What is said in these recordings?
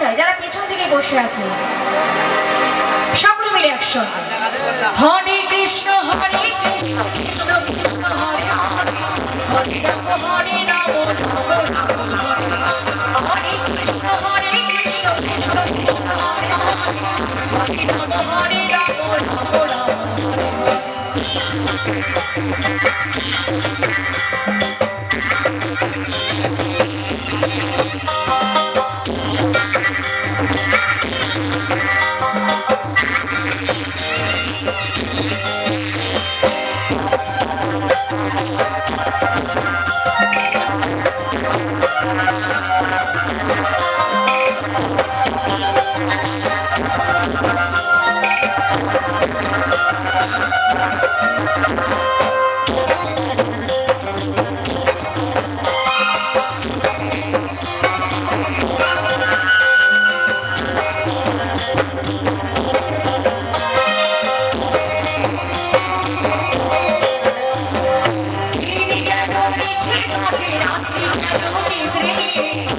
চাই যারা পেছন থেকে বসে আছে। সকলে মিলে action Hare Krishna Hare Krishna Krishna Hare Hare Krishna Hare Krishna Krishna Krishna, Hare Hare Hare Hare Ram Ram Ram.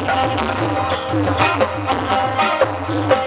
Thank you.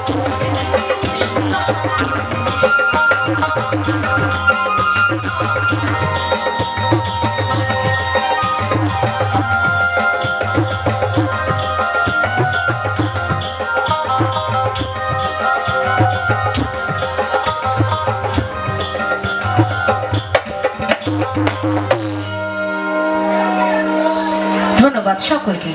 ধন্যবাদ সকলকে।